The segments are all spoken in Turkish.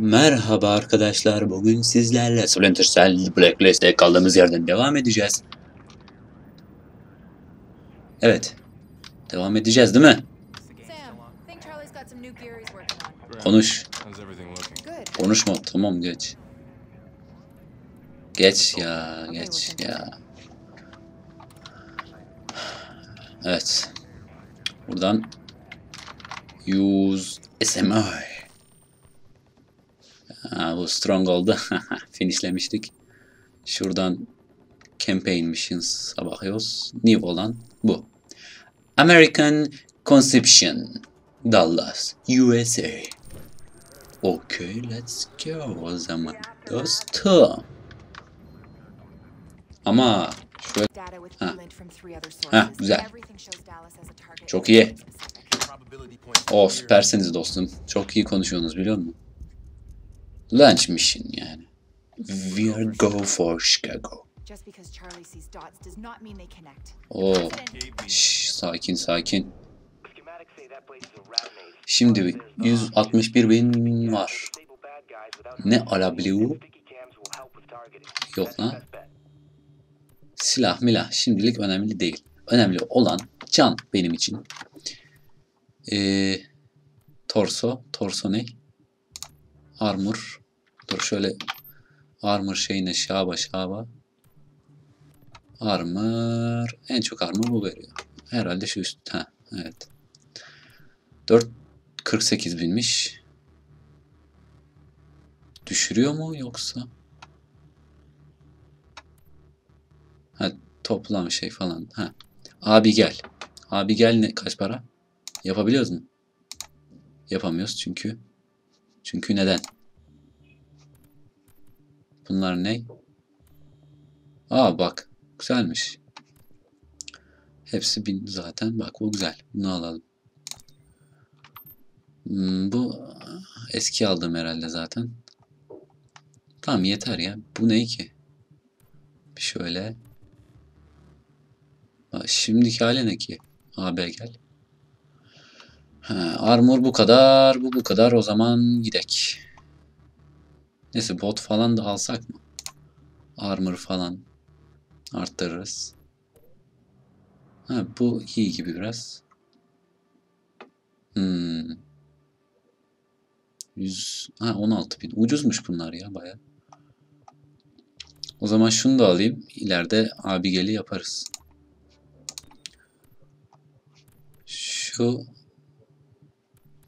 Merhaba arkadaşlar. Bugün sizlerle Splinter Cell Blacklist'te kaldığımız yerden devam edeceğiz. Evet. Devam edeceğiz değil mi? Konuş. Konuşma. Tamam geç. Geç ya. Geç ya. Evet. Buradan use SMI. Ha, bu strong oldu. Finishlemiştik. Şuradan campaign missions bakıyoruz. New olan bu. American Conception. Dallas, USA. Okay, let's go o zaman. Dostum. Ama şöyle Ha. Ha, güzel. Çok iyi. O süpersiniz dostum. Çok iyi konuşuyorsunuz biliyor musun? Lunch mission yani. We are go for Chicago. Just because Charlie sees dots does not mean they connect. Oo. President, Şş, sakin sakin. Şimdi 161 bin var. Ne alabiliyor? Yok lan. Silah milah şimdilik önemli değil. Önemli olan can benim için. Ee, torso. Torso ne? Armor. Dur şöyle armor şeyine şaba şaba. Armor. En çok armor bu veriyor. Herhalde şu üst. Ha, evet. 4 48 binmiş. Düşürüyor mu yoksa? Ha toplam şey falan. Ha. Abi gel. Abi gel ne kaç para? Yapabiliyoruz mu? Yapamıyoruz çünkü. Çünkü neden? Bunlar ne? Aa bak. Güzelmiş. Hepsi bin zaten. Bak bu güzel. Bunu alalım. Hmm, bu eski aldığım herhalde zaten. Tamam yeter ya. Bu ne ki? Bir şöyle. Bak, şimdiki hali ne ki? AB gel. Ha, armor bu kadar. Bu bu kadar. O zaman gidek. Neyse bot falan da alsak mı? Armor falan arttırırız. Ha, bu iyi gibi biraz. Hmm. 100, ha 16 bin. Ucuzmuş bunlar ya baya. O zaman şunu da alayım. İleride Abigail'i yaparız. Şu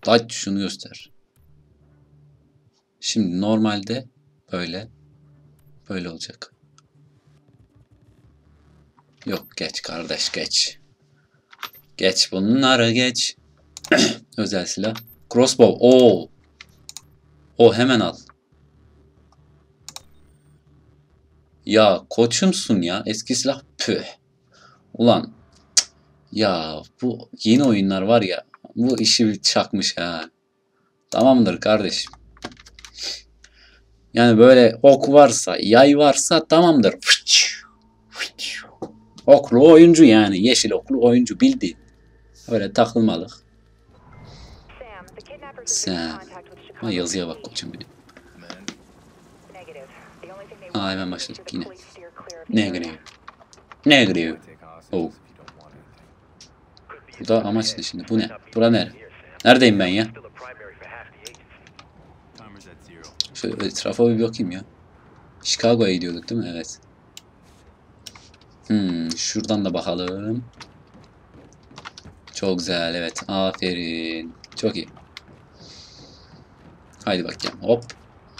Aç şunu göster. Şimdi normalde böyle böyle olacak. Yok geç kardeş geç. Geç bunları geç. Özel silah. Crossbow. Oo. O hemen al. Ya koçumsun ya. Eski silah. Püh. Ulan. Ya bu yeni oyunlar var ya. Bu işi çakmış ha. Tamamdır kardeşim. Yani böyle ok varsa, yay varsa tamamdır. Oklu oyuncu yani. Yeşil oklu oyuncu bildi. Öyle takılmalık. Sam. Ha yazıya bak koçum benim. Want hemen başladık yine. area. Negative. Take hostages Oh. Burada amaç ne şimdi? Bu ne? Bura nere? Neredeyim ben ya? Şöyle etrafa bir bakayım ya. Chicago'ya gidiyorduk değil mi? Evet. Hmm, şuradan da bakalım. Çok güzel evet. Aferin. Çok iyi. Haydi bakayım. Hop.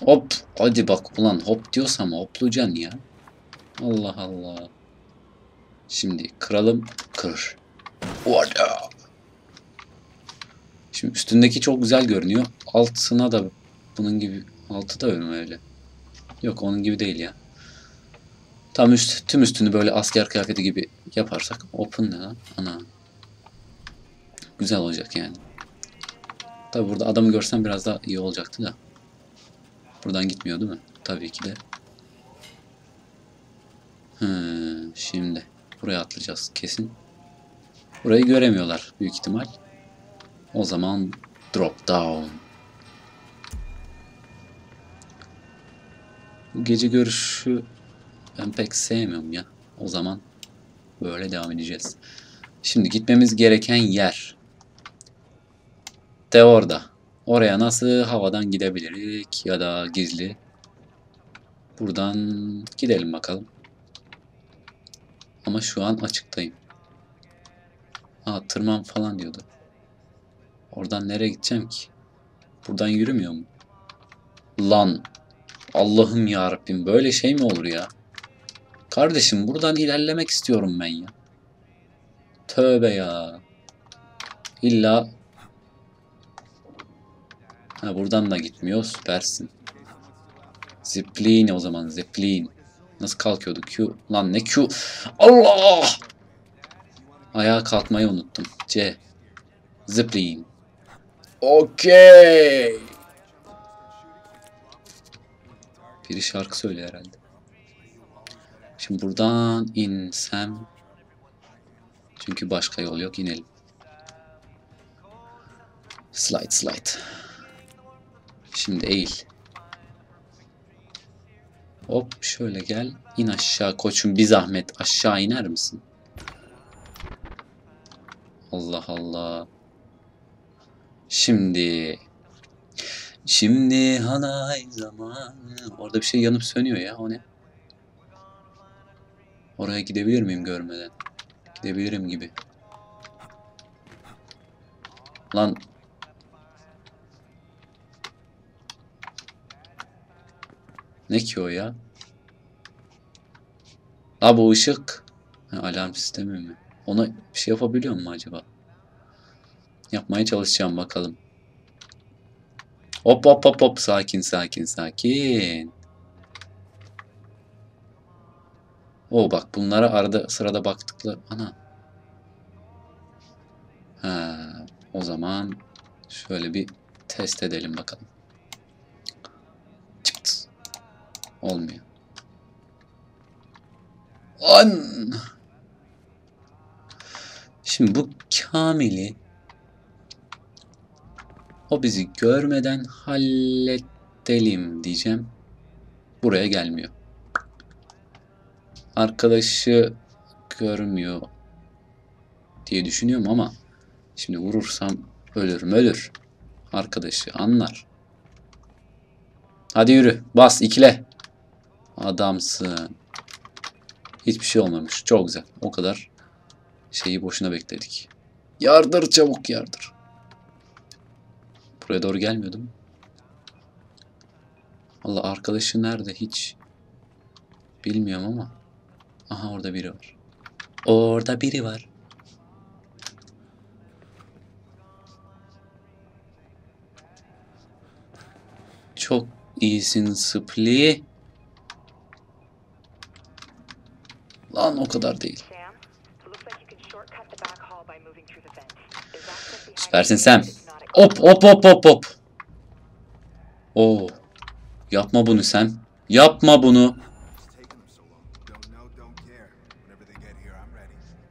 Hop. Hadi bak ulan hop diyorsam hoplayacaksın ya. Allah Allah. Şimdi kıralım. Kır. Orada. Şimdi üstündeki çok güzel görünüyor. Altına da bunun gibi altı da öyle öyle. Yok onun gibi değil ya. Tam üst, tüm üstünü böyle asker kıyafeti gibi yaparsak open ne lan? Ana. Güzel olacak yani. Tabi burada adamı görsem biraz daha iyi olacaktı da. Buradan gitmiyor değil mi? Tabii ki de. Hı, şimdi buraya atlayacağız kesin. Burayı göremiyorlar büyük ihtimal. O zaman drop down. Gece görüşü ben pek sevmiyorum ya. O zaman böyle devam edeceğiz. Şimdi gitmemiz gereken yer. De orada. Oraya nasıl havadan gidebiliriz ya da gizli. Buradan gidelim bakalım. Ama şu an açıktayım. Aa tırman falan diyordu. Oradan nereye gideceğim ki? Buradan yürümüyor mu? Lan. Allah'ım ya Rabbim böyle şey mi olur ya? Kardeşim buradan ilerlemek istiyorum ben ya. Tövbe ya. İlla Ha buradan da gitmiyor. Süpersin. Zipline o zaman. Zipline. Nasıl kalkıyordu? Q. Lan ne Q? Allah! Ayağa kalkmayı unuttum. C. Zipline. Okey. Biri şarkı söylüyor herhalde. Şimdi buradan insem. Çünkü başka yol yok. inelim. Slide slide. Şimdi eğil. Hop şöyle gel. İn aşağı koçum bir zahmet. Aşağı iner misin? Allah Allah. Şimdi. Şimdi halay zamanı. Orada bir şey yanıp sönüyor ya. O ne? Oraya gidebilir miyim görmeden? Gidebilirim gibi. Lan Ne ki o ya? Ha bu ışık. Ha, alarm sistemi mi? Ona bir şey yapabiliyor mu acaba? Yapmaya çalışacağım bakalım. Hop hop hop hop sakin sakin sakin. O bak bunlara arada sırada baktıkları ana. Ha, o zaman şöyle bir test edelim bakalım. Çıktı. Olmuyor. An. Şimdi bu Kamil'i o bizi görmeden halledelim diyeceğim. Buraya gelmiyor. Arkadaşı görmüyor diye düşünüyorum ama şimdi vurursam ölürüm ölür. Arkadaşı anlar. Hadi yürü bas ikile. Adamsın. Hiçbir şey olmamış. Çok güzel. O kadar şeyi boşuna bekledik. Yardır çabuk yardır. Buraya doğru gelmiyordum. Allah arkadaşı nerede hiç bilmiyorum ama. Aha orada biri var. Orada biri var. Çok iyisin Spli. Lan o kadar değil. Süpersin Sam. Hop hop hop hop hop. Oo. Yapma bunu sen. Yapma bunu.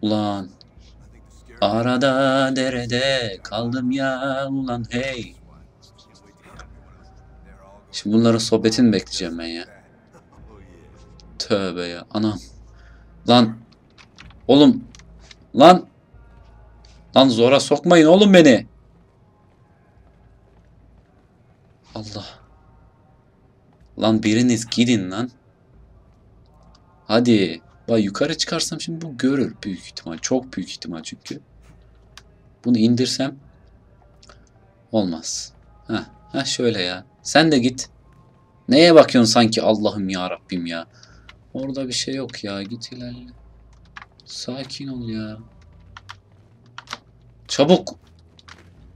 Ulan. Arada derede kaldım ya ulan hey. Şimdi bunların sohbetini bekleyeceğim ben ya. Tövbe ya. Anam. Lan. Oğlum. Lan. Lan zora sokmayın oğlum beni. Allah. Lan biriniz gidin lan. Hadi. Bak yukarı çıkarsam şimdi bu görür büyük ihtimal. Çok büyük ihtimal çünkü. Bunu indirsem olmaz. Heh, heh şöyle ya. Sen de git. Neye bakıyorsun sanki Allah'ım ya Rabbim ya. Orada bir şey yok ya. Git ilerle. Sakin ol ya. Çabuk.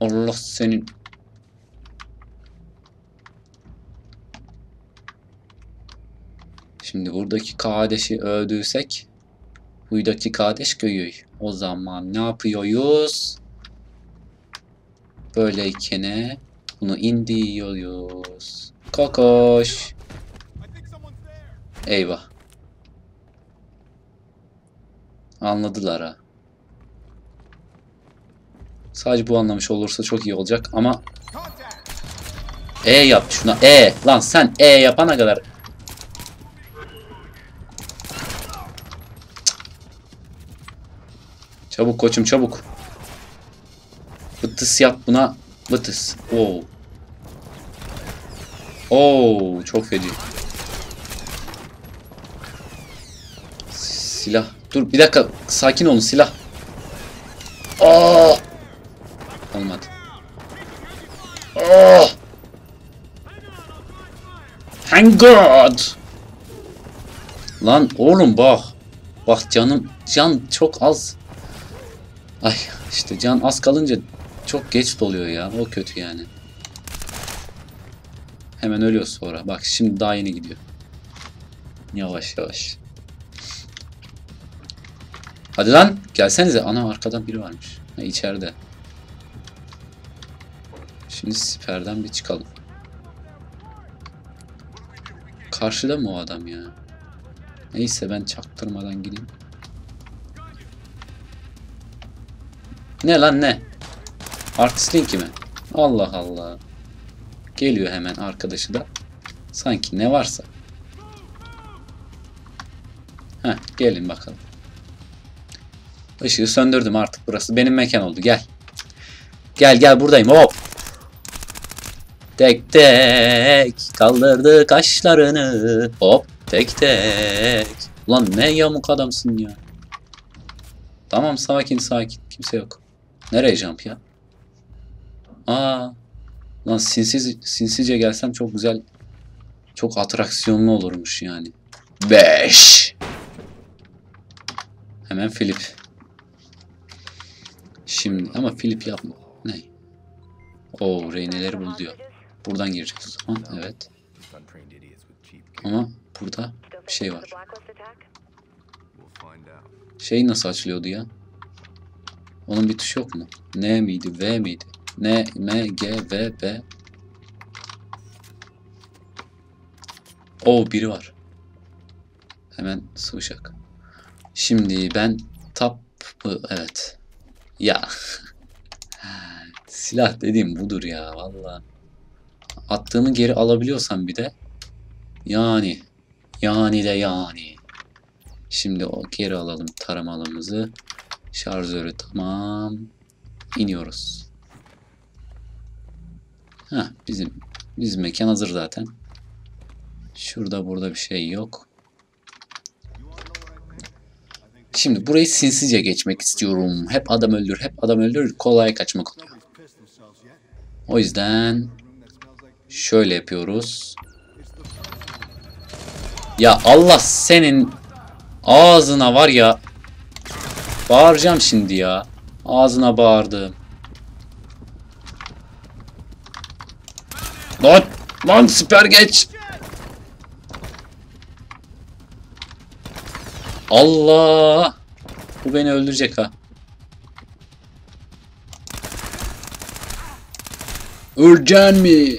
Allah senin. Şimdi buradaki kardeşi öldürsek buradaki kardeş köyü. O zaman ne yapıyoruz? Böyleyken bunu indiriyoruz. Kokoş. Eyvah. Anladılar ha. Sadece bu anlamış olursa çok iyi olacak ama E yap şuna. E. Lan sen E yapana kadar Çabuk koçum çabuk. Vıtıs yap buna. Vıtıs. Oo. Oo çok feci. Silah. Dur bir dakika. Sakin olun silah. Aa! Olmadı. Aa! Thank God. Lan oğlum bak. Bak canım can çok az. Ay işte can az kalınca çok geç doluyor ya. O kötü yani. Hemen ölüyor sonra. Bak şimdi daha yeni gidiyor. Yavaş yavaş. Hadi lan gelsenize. Ana arkadan biri varmış. Ha, içeride. Şimdi siperden bir çıkalım. Karşıda mı o adam ya? Neyse ben çaktırmadan gideyim. Ne lan ne? Artist mi? Allah Allah. Geliyor hemen arkadaşı da. Sanki ne varsa. Heh gelin bakalım. Işığı söndürdüm artık burası. Benim mekan oldu gel. Gel gel buradayım hop. Tek tek kaldırdı kaşlarını. Hop tek tek. Ulan ne yamuk adamsın ya. Tamam sakin sakin. Kimse yok. Nereye jump ya? Aa. Lan sinsiz, sinsice gelsem çok güzel. Çok atraksiyonlu olurmuş yani. 5. Hemen flip. Şimdi ama flip yapma. Ne? Oo reyneleri bul diyor. Buradan gireceğiz. Ha, evet. Ama burada bir şey var. Şey nasıl açılıyordu ya? Onun bir tuşu yok mu? N miydi? V miydi? N, M, G, V, B. O biri var. Hemen sıvışak. Şimdi ben tap evet. Ya. Silah dediğim budur ya valla. Attığımı geri alabiliyorsam bir de yani yani de yani. Şimdi o geri alalım taramalımızı. Şarjörü tamam. İniyoruz. Ha bizim bizim mekan hazır zaten. Şurada burada bir şey yok. Şimdi burayı sinsice geçmek istiyorum. Hep adam öldür, hep adam öldür. Kolay kaçmak oluyor. O yüzden şöyle yapıyoruz. Ya Allah senin ağzına var ya. Bağıracağım şimdi ya. Ağzına bağırdım. Lan, lan siper geç. Allah. Bu beni öldürecek ha. Öleceksin mi?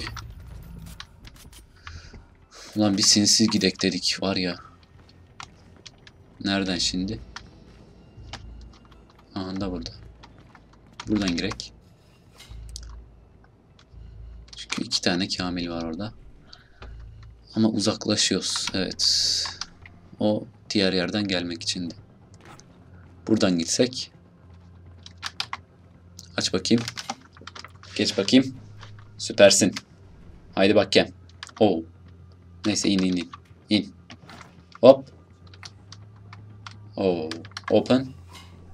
Ulan bir sinsiz gidek dedik var ya. Nereden şimdi? Aha da burada. Buradan girek. Çünkü iki tane Kamil var orada. Ama uzaklaşıyoruz. Evet. O diğer yerden gelmek içindi. Buradan gitsek. Aç bakayım. Geç bakayım. Süpersin. Haydi bakayım. Oo. Neyse in in in. İn. Hop. Oo. Open.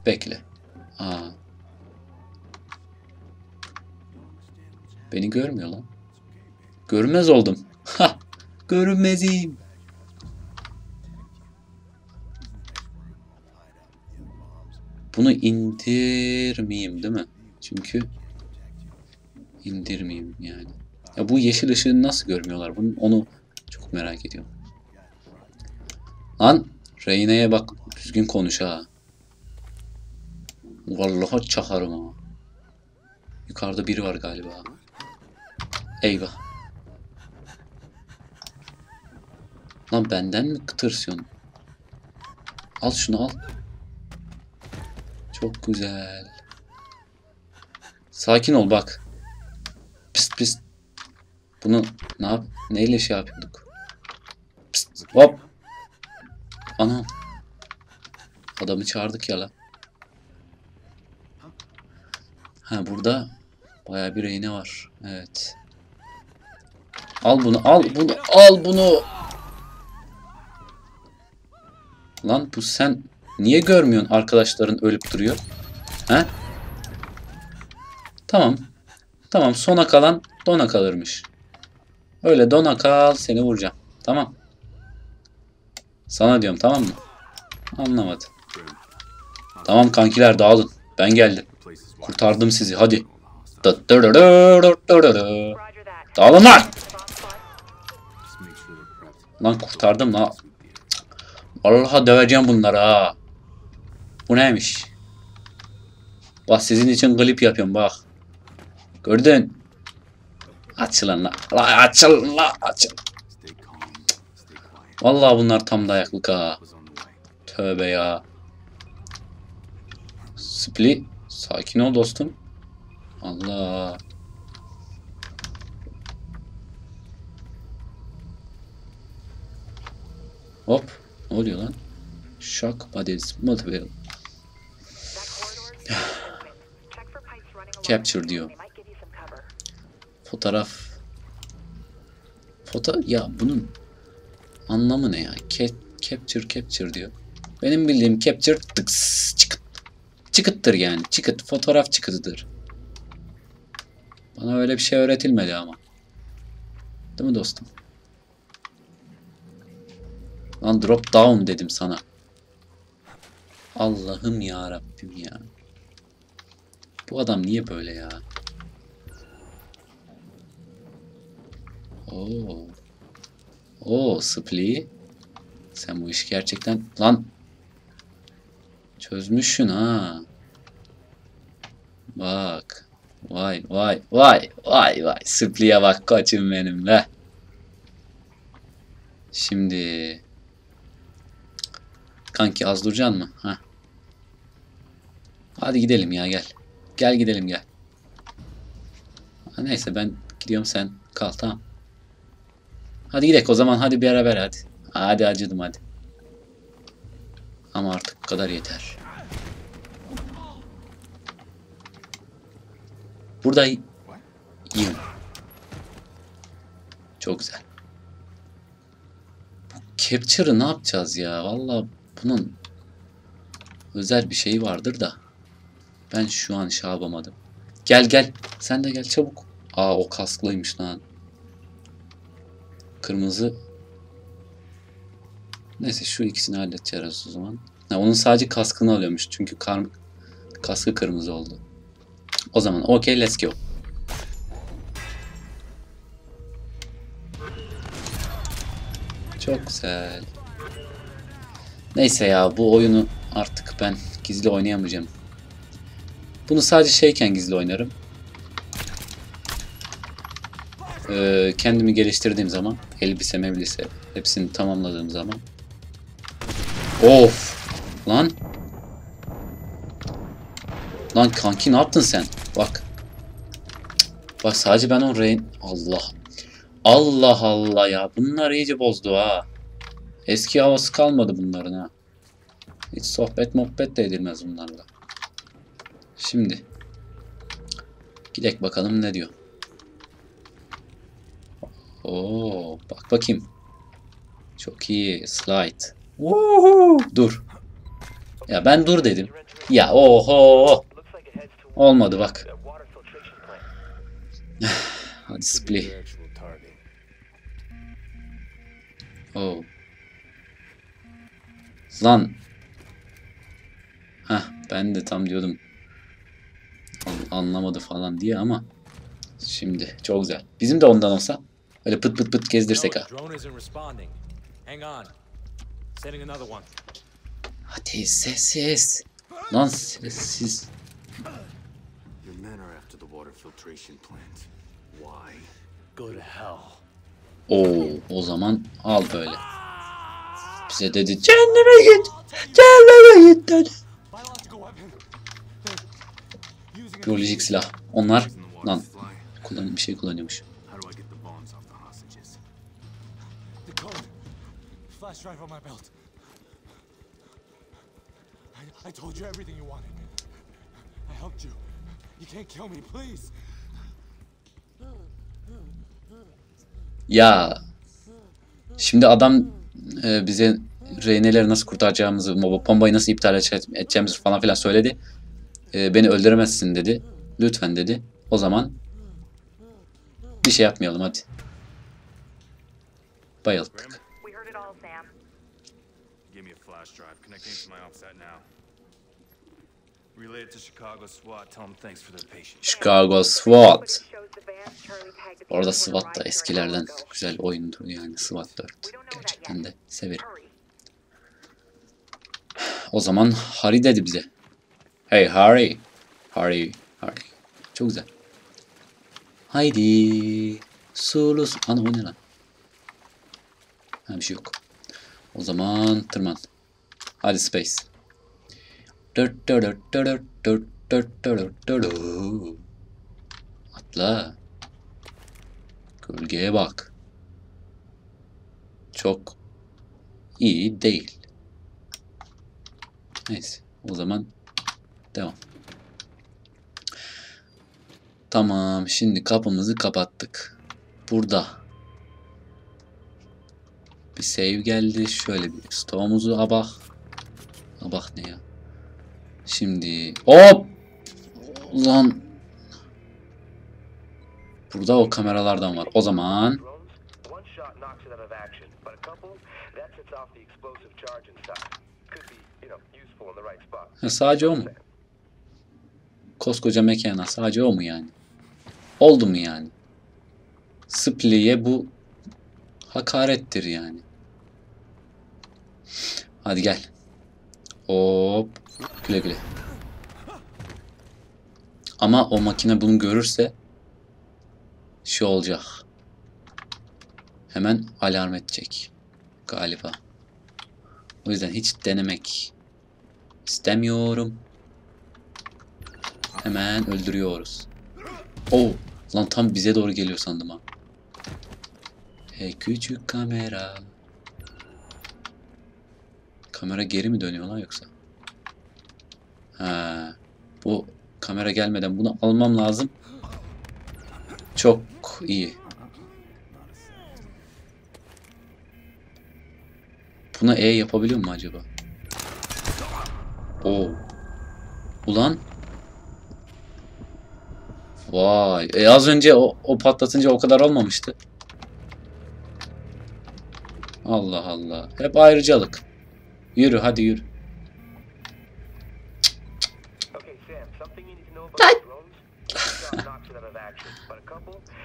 Bekle. Aa. Beni görmüyor lan. Görünmez oldum. Ha. Görünmezim. Bunu indirmeyeyim değil mi? Çünkü indirmeyeyim yani. Ya bu yeşil ışığı nasıl görmüyorlar? Bunu, onu çok merak ediyorum. Lan Reyne'ye bak düzgün konuş ha. Vallahi çakarım ha. Yukarıda biri var galiba. Eyvah. Lan benden mi tırsıyorsun? Al şunu al. Çok güzel. Sakin ol bak. Pist pist. Bunu ne yap? Neyle şey yapıyorduk? Pist, hop. Ana. Adamı çağırdık ya la. Ha burada bayağı bir rehine var. Evet. Al bunu, al bunu, al bunu. Lan bu sen niye görmüyorsun arkadaşların ölüp duruyor? He? Tamam. Tamam sona kalan dona kalırmış. Öyle dona kal seni vuracağım. Tamam. Sana diyorum tamam mı? Anlamadı. Tamam kankiler dağılın. Ben geldim. Kurtardım sizi hadi. Dağılın lan! Lan kurtardım area. Vallahi döveceğim bunları ha. Bu neymiş? Bak sizin için klip yapıyorum bak. Gördün? Açılın la. La açıl la açıl. Vallahi bunlar tam dayaklık ha. Tövbe ya. Spli sakin ol dostum. Allah. Hop. Ne oluyor lan? Shock bodies multiple. Capture diyor. Fotoğraf. Foto ya bunun anlamı ne ya? Cap, capture capture diyor. Benim bildiğim capture tıks çıkıt. Çıkıttır yani. Çıkıt. Fotoğraf çıkıtıdır. Bana öyle bir şey öğretilmedi ama. Değil mi dostum? Lan drop down dedim sana. Allah'ım ya Rabbim ya. Bu adam niye böyle ya? Oo. Oo, Spli. Sen bu işi gerçekten lan çözmüşsün ha. Bak. Vay vay vay vay vay. Spli'ye bak koçum benim be. Şimdi kanki az duracaksın mı? Ha. Hadi gidelim ya gel. Gel gidelim gel. Ha, neyse ben gidiyorum sen kal tamam. Hadi gidelim o zaman hadi beraber hadi. Hadi acıdım hadi. Ama artık bu kadar yeter. Burada y- yiyeyim. Çok güzel. Bu capture'ı ne yapacağız ya? Vallahi bunun özel bir şeyi vardır da. Ben şu an şey yapamadım. Gel gel. Sen de gel çabuk. Aa o kasklıymış lan. Kırmızı. Neyse şu ikisini halledeceğiz o zaman. Ha, onun sadece kaskını alıyormuş. Çünkü kar, kaskı kırmızı oldu. O zaman okey let's go. Çok güzel. Neyse ya bu oyunu artık ben gizli oynayamayacağım. Bunu sadece şeyken gizli oynarım. Ee, kendimi geliştirdiğim zaman elbise mevlise hepsini tamamladığım zaman Of lan Lan kanki ne yaptın sen? Bak. Bak sadece ben o rehin... Allah. Allah Allah ya. Bunlar iyice bozdu ha. Eski havası kalmadı bunların ha. Hiç sohbet muhabbet de edilmez bunlarla. Şimdi. Gidek bakalım ne diyor. Oo, bak bakayım. Çok iyi. Slide. Woohoo! Dur. Ya ben dur dedim. Ya oho. Looks like it heads to Olmadı bak. Hadi spli. Oh. Lan. Heh ben de tam diyordum. An- Anlamadı falan diye ama. Şimdi çok güzel. Bizim de ondan olsa. Öyle pıt pıt pıt gezdirsek ha. Hadi sessiz. Lan sessiz. Water filtration plant. Why? Go to hell. Oo, o zaman al böyle. Bize dedi cehenneme git. Cehenneme git dedi. Biyolojik silah. Onlar lan kullan bir şey kullanıyormuş. I told you everything you wanted. I helped you. Ya şimdi adam e, bize reyneleri nasıl kurtaracağımızı, mob- bombayı nasıl iptal edece- edeceğimizi falan filan söyledi. E, beni öldüremezsin dedi. Lütfen dedi. O zaman bir şey yapmayalım hadi. Bayılttık. Chicago SWAT. Orada SWAT da eskilerden güzel oyundur yani SWAT 4. Gerçekten de severim. O zaman Harry dedi bize. Hey Harry. Harry. Harry. Çok güzel. Haydi. Sulu. su- Ana o ne lan? Ha bir şey yok. O zaman tırman. Hadi space. Atla. Gölgeye bak. Çok iyi değil. Neyse. O zaman devam. Tamam. Şimdi kapımızı kapattık. Burada. Bir save geldi. Şöyle bir stoğumuzu abak. Abak ne ya? Şimdi hop ulan burada o kameralardan var. O zaman ha, sadece o mu? Koskoca mekana sadece o mu yani? Oldu mu yani? Spli'ye bu hakarettir yani. Hadi gel. Hop Güle güle. Ama o makine bunu görürse şey olacak. Hemen alarm edecek. Galiba. O yüzden hiç denemek istemiyorum. Hemen öldürüyoruz. Oo, lan tam bize doğru geliyor sandım ha. Hey küçük kamera. Kamera geri mi dönüyor lan yoksa? Ha, bu kamera gelmeden bunu almam lazım. Çok iyi. Buna E yapabiliyor mu acaba? Oo. Ulan. Vay. E az önce o, o patlatınca o kadar olmamıştı. Allah Allah. Hep ayrıcalık. Yürü hadi yürü.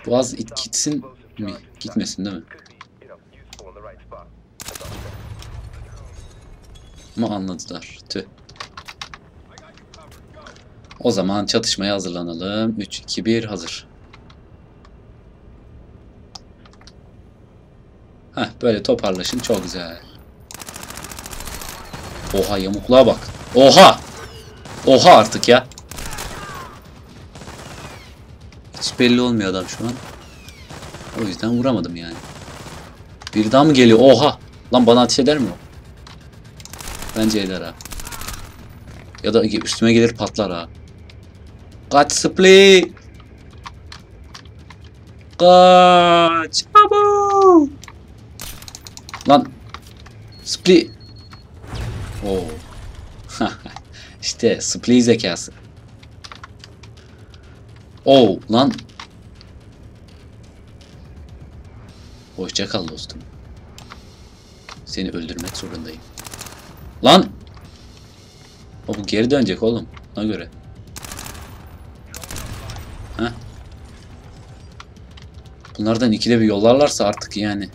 Boğaz it gitsin mi? Gitmesin değil mi? Ama anladılar. Tüh. O zaman çatışmaya hazırlanalım. 3, 2, 1 hazır. Heh böyle toparlaşın çok güzel. Oha yamukluğa bak. Oha! Oha artık ya. Belli olmuyor adam şu an. O yüzden vuramadım yani. Bir daha mı geliyor? Oha! Lan bana ateş eder mi o? Bence eder ha. Ya da üstüme gelir patlar ha. Kaç split. Kaç. Abo. Lan. Split. Oo. işte split zekası. Oo lan. Hoşça kal dostum. Seni öldürmek zorundayım. Lan! O bu geri dönecek oğlum. Ona göre. Heh. Bunlardan ikide bir yollarlarsa artık yani.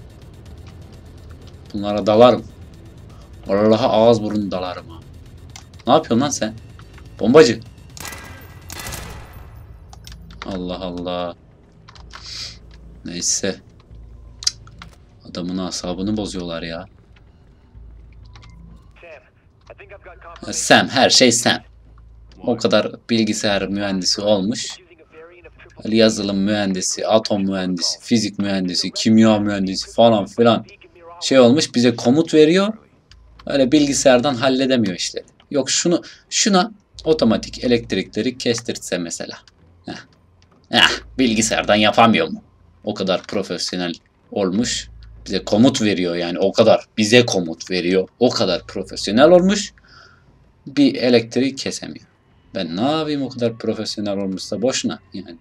Bunlara dalarım. Allah'a ağız burun dalarım ha. Ne yapıyorsun lan sen? Bombacı. Allah Allah. Neyse. Adamın asabını bozuyorlar ya. Sam, her şey Sam. O kadar bilgisayar mühendisi olmuş. Yazılım mühendisi, atom mühendisi, fizik mühendisi, kimya mühendisi falan filan şey olmuş bize komut veriyor. Öyle bilgisayardan halledemiyor işleri. Yok şunu şuna otomatik elektrikleri kestirtse mesela. Heh. Heh, bilgisayardan yapamıyor mu? O kadar profesyonel olmuş. Bize komut veriyor yani o kadar bize komut veriyor. O kadar profesyonel olmuş. Bir elektriği kesemiyor. Ben ne yapayım o kadar profesyonel olmuşsa boşuna yani.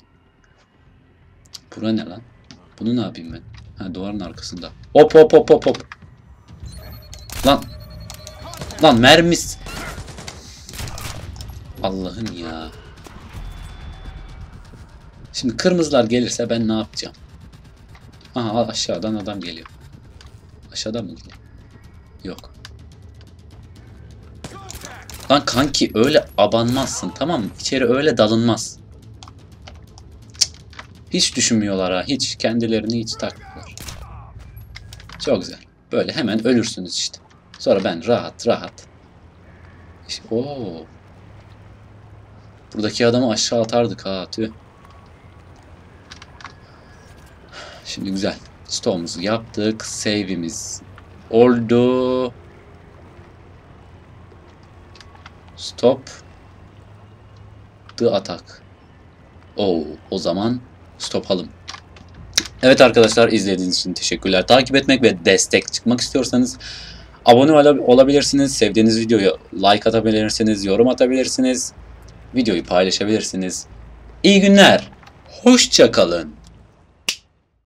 Bura ne lan? Bunu ne yapayım ben? Ha duvarın arkasında. Hop hop hop hop hop. Lan. Lan mermis. Allah'ım ya. Şimdi kırmızılar gelirse ben ne yapacağım? Aha aşağıdan adam geliyor. Aşağıdan mı geliyor? Yok. Lan kanki öyle abanmazsın tamam mı? İçeri öyle dalınmaz. Cık. Hiç düşünmüyorlar ha. Hiç. Kendilerini hiç takmıyorlar. Çok güzel. Böyle hemen ölürsünüz işte. Sonra ben rahat rahat. İşte, oo. Buradaki adamı aşağı atardık ha tüh. Şimdi güzel. Stoğumuzu yaptık. Save'imiz oldu. Stop. The attack. Oo, o zaman stopalım. Evet arkadaşlar izlediğiniz için teşekkürler. Takip etmek ve destek çıkmak istiyorsanız abone ola- olabilirsiniz. Sevdiğiniz videoya like atabilirsiniz, yorum atabilirsiniz. Videoyu paylaşabilirsiniz. İyi günler. Hoşça kalın.